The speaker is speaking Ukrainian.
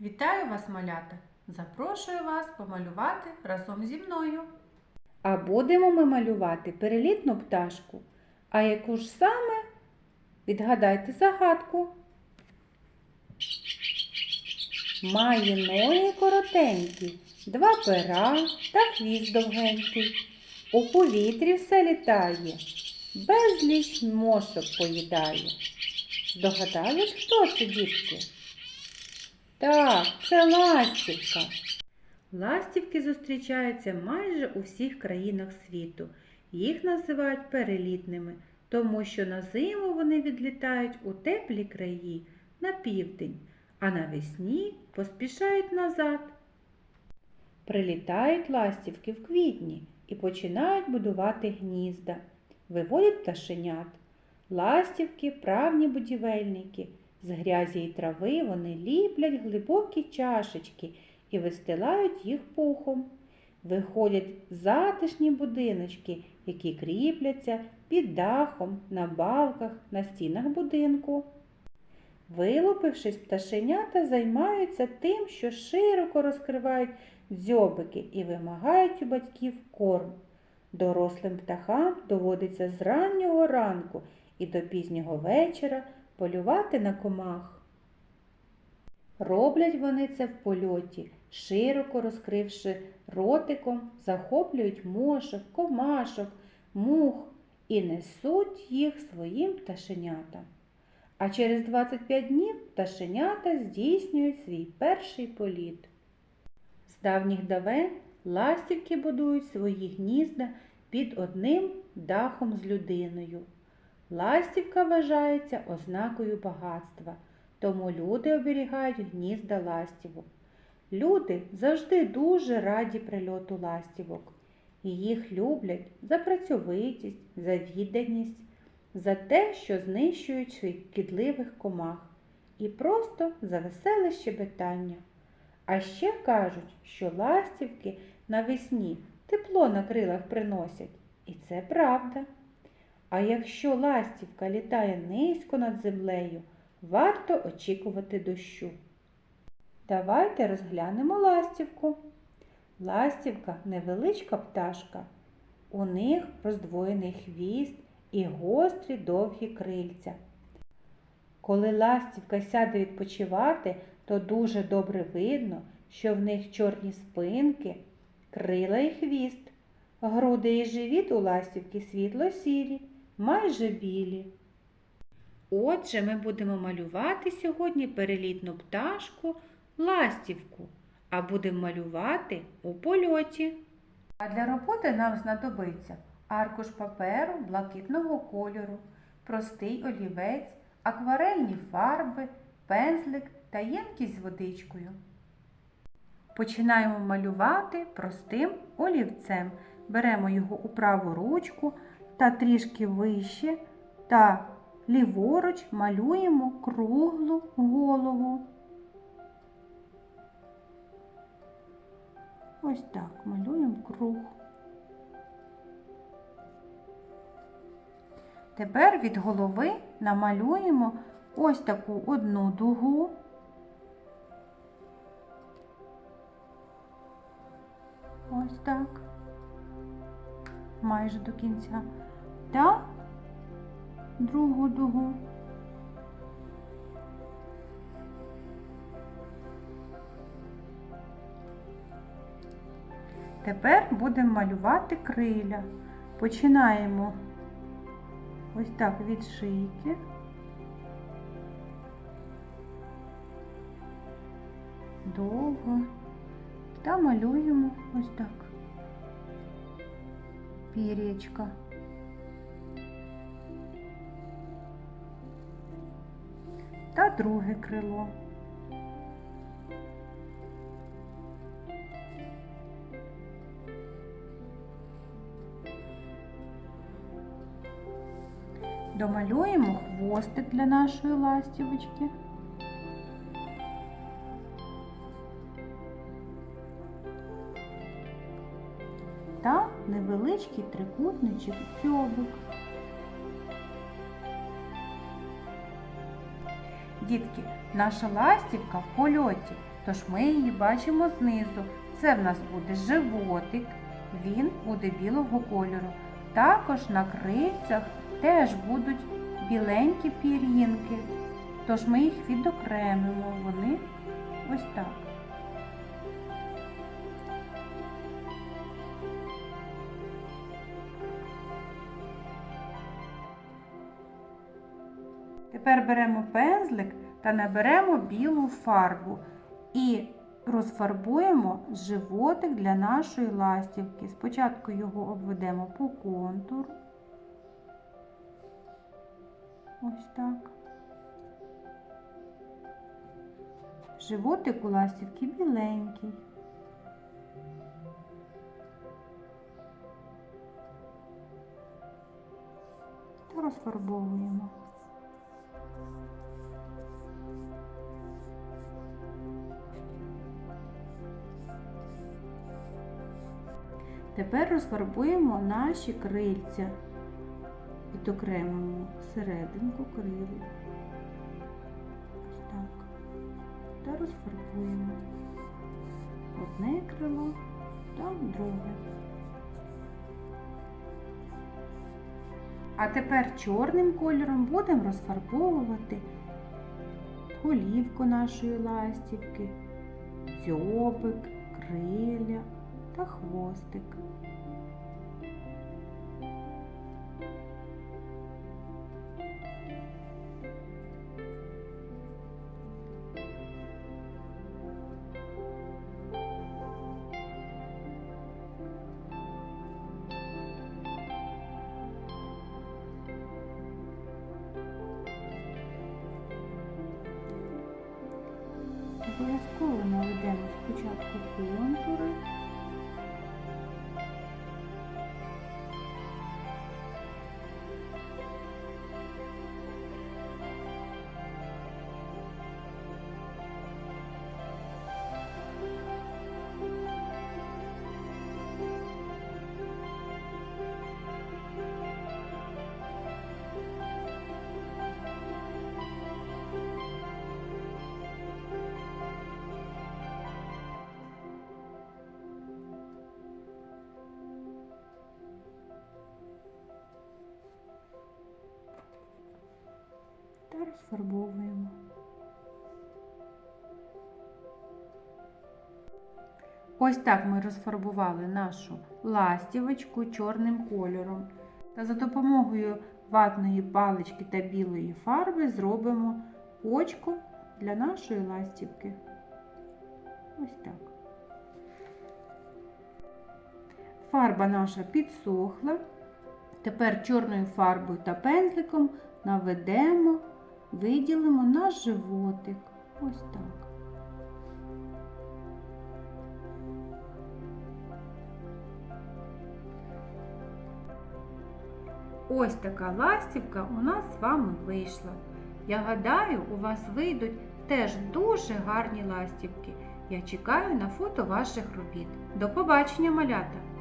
Вітаю вас, малята! Запрошую вас помалювати разом зі мною. А будемо ми малювати перелітну пташку. А яку ж саме? Відгадайте загадку. Має ноги коротенькі, два пера та хвіст довгенький. У повітрі все літає, безліч мошок поїдає. Здогадались, хто це, дітки? Так, це ластівка. Ластівки зустрічаються майже у всіх країнах світу. Їх називають перелітними, тому що на зиму вони відлітають у теплі краї на південь, а навесні поспішають назад. Прилітають ластівки в квітні і починають будувати гнізда, виводять пташенят. Ластівки правні будівельники. З грязі і трави вони ліплять глибокі чашечки і вистилають їх пухом. Виходять затишні будиночки, які кріпляться під дахом, на балках, на стінах будинку. Вилупившись, пташенята займаються тим, що широко розкривають дзьобики і вимагають у батьків корм. Дорослим птахам доводиться з раннього ранку і до пізнього вечора полювати на комах. Роблять вони це в польоті, широко розкривши ротиком, захоплюють мошок, комашок, мух і несуть їх своїм пташенятам. А через 25 днів пташенята здійснюють свій перший політ. З давніх давен ластівки будують свої гнізда під одним дахом з людиною. Ластівка вважається ознакою багатства, тому люди оберігають гнізда ластівок. Люди завжди дуже раді прильоту ластівок. Їх люблять за працьовитість, за відданість, за те, що знищують шкідливих комах, і просто за веселе щебетання. А ще кажуть, що ластівки навесні тепло на крилах приносять, і це правда. А якщо ластівка літає низько над землею, варто очікувати дощу. Давайте розглянемо ластівку. Ластівка невеличка пташка. У них роздвоєний хвіст і гострі довгі крильця. Коли ластівка сяде відпочивати, то дуже добре видно, що в них чорні спинки, крила і хвіст. Груди і живіт у ластівки світло-сірі, майже білі. Отже, ми будемо малювати сьогодні перелітну пташку ластівку, а будемо малювати у польоті. А для роботи нам знадобиться аркуш паперу блакитного кольору, простий олівець, акварельні фарби, пензлик та ємкість з водичкою. Починаємо малювати простим олівцем. Беремо його у праву ручку та трішки вище та ліворуч малюємо круглу голову. Ось так малюємо круг. Тепер від голови намалюємо ось таку одну дугу. Ось так. Майже до кінця. Та другу дугу. Тепер будемо малювати криля. Починаємо ось так від шийки. Довго. Та малюємо ось так. Пір'ячка. Та друге крило. Домалюємо хвостик для нашої ластівочки. Та невеличкий трикутничок дзьобик. Дітки, наша ластівка в польоті Тож ми її бачимо знизу. Це в нас буде животик, він буде білого кольору. Також на крильцях теж будуть біленькі пір'їнки. Тож ми їх відокремимо. Вони ось так. Тепер беремо пензлик та наберемо білу фарбу і розфарбуємо животик для нашої ластівки. Спочатку його обведемо по контуру. Ось так. Животик у ластівки біленький. Та розфарбовуємо. Тепер розфарбуємо наші крильця. Відокремимо серединку крил. Ось так. Та розфарбуємо одне крило та друге. А тепер чорним кольором будемо розфарбовувати голівку нашої ластівки, дзьобик, криля та хвостик. Обов'язково наведемо спочатку контури. Розфарбовуємо. Ось так ми розфарбували нашу ластівочку чорним кольором. Та за допомогою ватної палички та білої фарби зробимо очко для нашої ластівки. Ось так. Фарба наша підсохла. Тепер чорною фарбою та пензликом наведемо, виділимо наш животик. Ось так. Ось така ластівка у нас з вами вийшла. Я гадаю, у вас вийдуть теж дуже гарні ластівки. Я чекаю на фото ваших робіт. До побачення, малята!